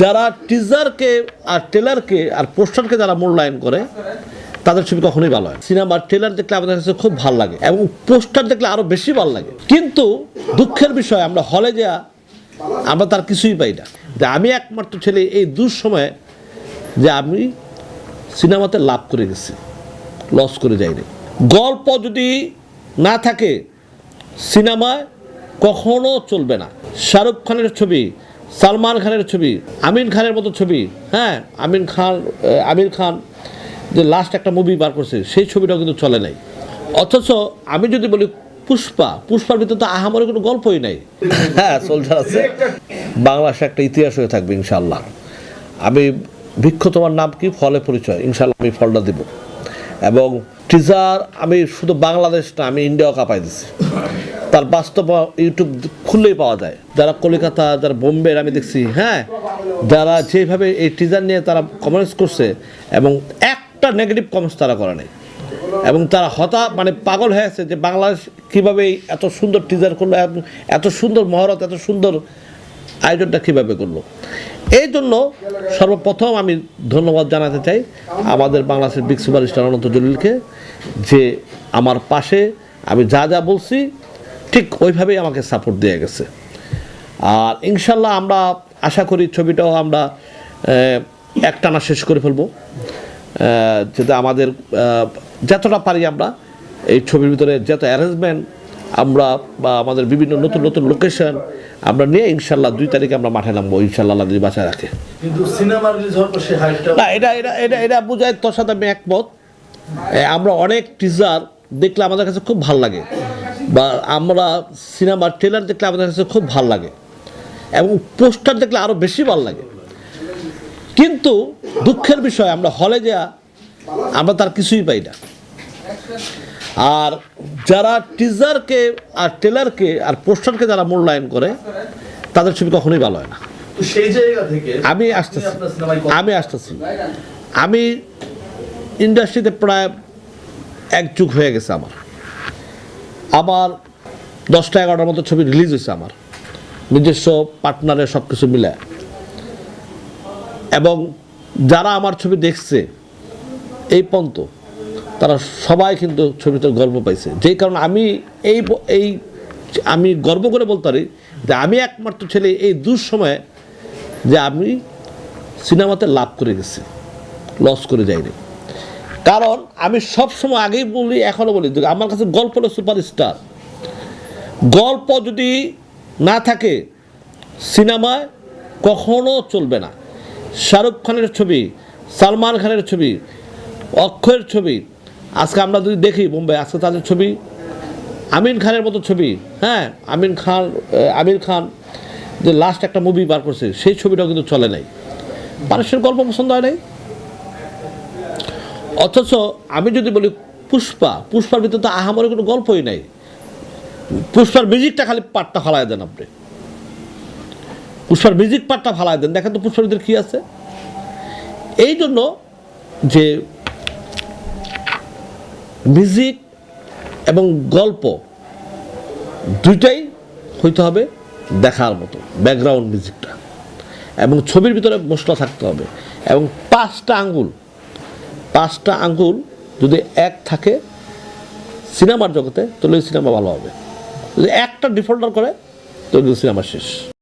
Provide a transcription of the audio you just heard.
যারা টিজারকে আর ট্রেলারকে আর পোস্টারকে যারা মূল্যায়ন করে, তাদের ছবি কখনোই ভালো হয় সিনেমার ট্রেলার দেখলে আমাদের কাছে খুব ভালো লাগে এবং পোস্টার দেখলে আরও বেশি ভালো লাগে। কিন্তু দুঃখের বিষয়, আমরা হলে যা, আমরা তার কিছুই পাই না। যে আমি একমাত্র ছেলে এই দুঃসময়ে যে আমি সিনেমাতে লাভ করে গেছি লস করে যাইনি। গল্প যদি না থাকে সিনেমায় কখনো চলবে না। শাহরুখ খানের ছবি সালমান খানের ছবি, আমিন খানের মতো ছবি হ্যাঁ আমিন খান আমির খান যে লাস্ট একটা মুভি বার করছে, সেই ছবিটাও কিন্তু চলে নাই। অথচ আমি যদি বলি পুষ্পা, পুষ্পার ভিতরে তো আহামরি কোনো গল্পই নাই। হ্যাঁ সোলজার আছে। বাংলাদেশে একটা ইতিহাস হয়ে থাকবে ইনশাল্লাহ আমি বৃক্ষ তোমার নাম কি? ফলে পরিচয়। ইনশাল্লাহ আমি ফলটা দিব। এবং টিজার আমি শুধু বাংলাদেশ না, আমি ইন্ডিয়াও কাঁপাই দিছি। তার বাস্তব ইউটিউব খুললেই পাওয়া যায়। যারা কলকাতা, যারা বোম্বের, আমি দেখছি হ্যাঁ যারা যেভাবে এই টিজার নিয়ে তারা কমেন্টস করছে এবং একটা নেগেটিভ কমেন্টস তারা করে নাই। এবং তারা হতা মানে পাগল হয়ে আছে যে বাংলাদেশ কীভাবে এত সুন্দর টিজার করল এত সুন্দর মহরত, এত সুন্দর আয়োজনটা কীভাবে করল। এই জন্য সর্বপ্রথম আমি ধন্যবাদ জানাতে চাই আমাদের বাংলাদেশের বিগ সুপারস্টার অনন্ত জলিলকে যে আমার পাশে আমি যা যা বলছি ঠিক ওইভাবেই আমাকে সাপোর্ট দিয়ে গেছে। আর ইনশাল্লাহ আমরা আশা করি ছবিটাও আমরা একটানা শেষ করে ফেলব। যাতে আমাদের যতটা পারি আমরা এই ছবির ভিতরে যত অ্যারেঞ্জমেন্ট আমরা বা আমাদের বিভিন্ন নতুন নতুন লোকেশন আমরা নিয়ে ইনশাল্লাহ দুই তারিখে আমরা মাঠে নামবো ইনশাল্লাহ আল্লাহ যদি বাঁচায় রাখে। না এটা এটা এটা এটা বোঝায় তোর সাথে আমি একমত। আমরা অনেক টিজার দেখলে আমাদের কাছে খুব ভালো লাগে। বা আমরা সিনেমার ট্রেলার দেখলে আমাদের কাছে খুব ভালো লাগে। এবং পোস্টার দেখলে আরও বেশি ভালো লাগে। কিন্তু দুঃখের বিষয় আমরা হলে যা আমরা তার কিছুই পাই না। আর যারা টিজারকে আর টেলারকে আর পোস্টারকে যারা মূল্যায়ন করে তাদের ছবি কখনোই ভালো হয় না। সেই জায়গা থেকে আমি আসতেছি। আমি আসতেছি। আমি ইন্ডাস্ট্রিতে প্রায় এক যুগ হয়ে গেছে আমার। আমার দশটা এগারোটার মতো ছবি রিলিজ হয়েছে আমার। নিজস্ব পার্টনারের সব কিছু মিলে। এবং যারা আমার ছবি দেখছে এই পর্যন্ত তারা সবাই কিন্তু ছবিতে গর্ব পাইছে। যেই কারণে আমি এই এই আমি গর্ব করে বলতে পারি যে আমি একমাত্র ছেলে এই দুঃসময়ে যে আমি সিনেমাতে লাভ করে গেছি লস করে যাইনি। কারণ আমি সব সময় আগেই বলি এখনও বলি আমার কাছে গল্প হলো সুপারস্টার। গল্প যদি না থাকে সিনেমায় কখনো চলবে না। শাহরুখ খানের ছবি, সালমান খানের ছবি, অক্ষয়ের ছবি আজকে আমরা যদি দেখি মুম্বাই, আজকে তাদের ছবি, আমিন খানের মতো ছবি হ্যাঁ আমিন খান আমির খান যে লাস্ট একটা মুভি বার করছে, সেই ছবিটাও কিন্তু চলে নাই। মানুষের গল্প পছন্দ হয় নাই? অথচ আমি যদি বলি পুষ্পা, পুষ্পার ভিতরে তো আহামরি কোনো গল্পই নাই। পুষ্পার মিউজিকটা খালি পাটটা ফালায় দেন আপনি। পুষ্পার মিউজিক পাটটা ফালায় দেন। দেখেন তো পুষ্পার ভিতরে কী আছে? এই জন্য যে মিউজিক এবং গল্প দুইটাই হইতে হবে দেখার মতো ব্যাকগ্রাউন্ড মিউজিকটা এবং ছবির ভিতরে মশলা থাকতে হবে। এবং পাঁচটা আঙ্গুল পাঁচটা আঙ্গুল যদি এক থাকে সিনেমার জগতে, তাহলে সিনেমা ভালো হবে। যদি একটা ডিফল্টার করে, তাহলে সিনেমা শেষ।